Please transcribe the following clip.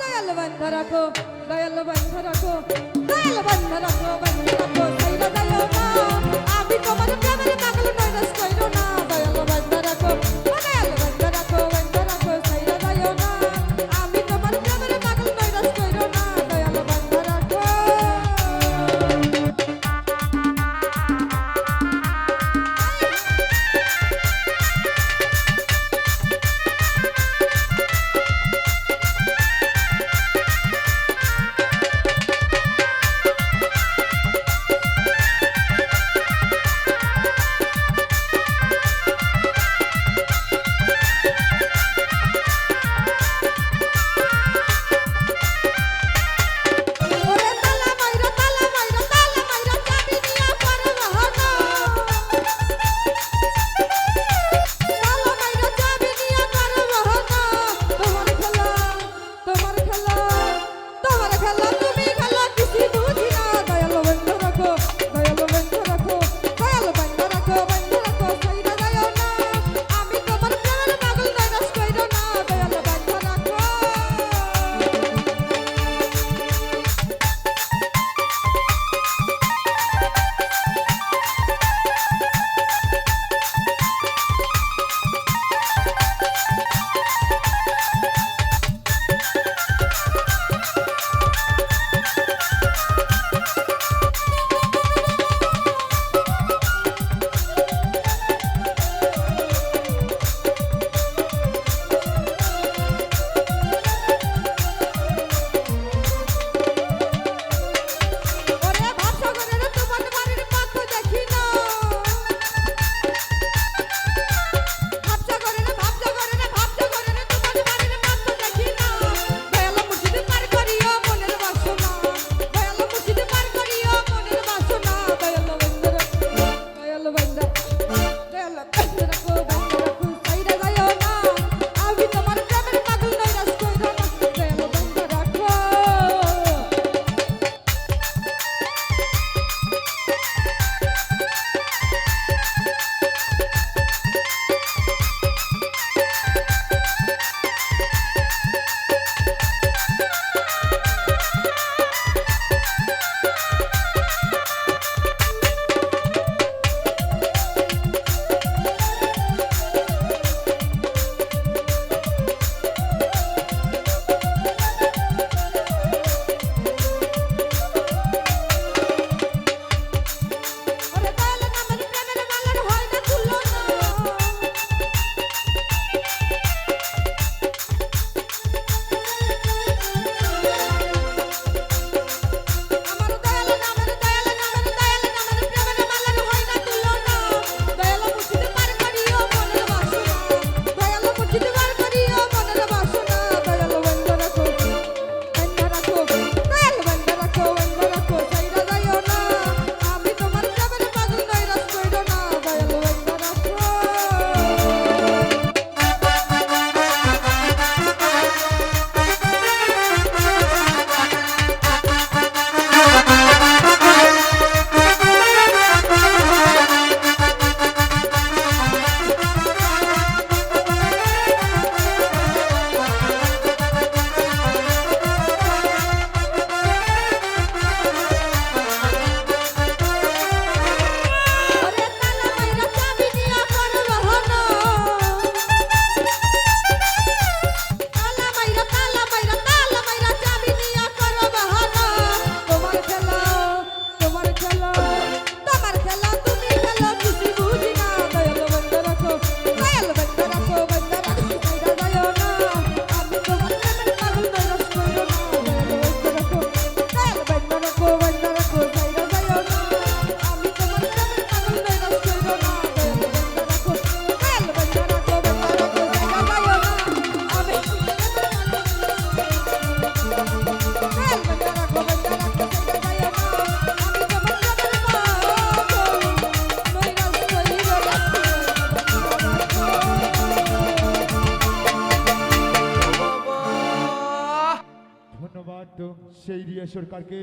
দয়াল বন্ধ রাখো দয়াল বন্ধ রাখো দয়াল বন্ধ রাখো বন্ধ রাখো Dayal Dayal y diría yo el carguero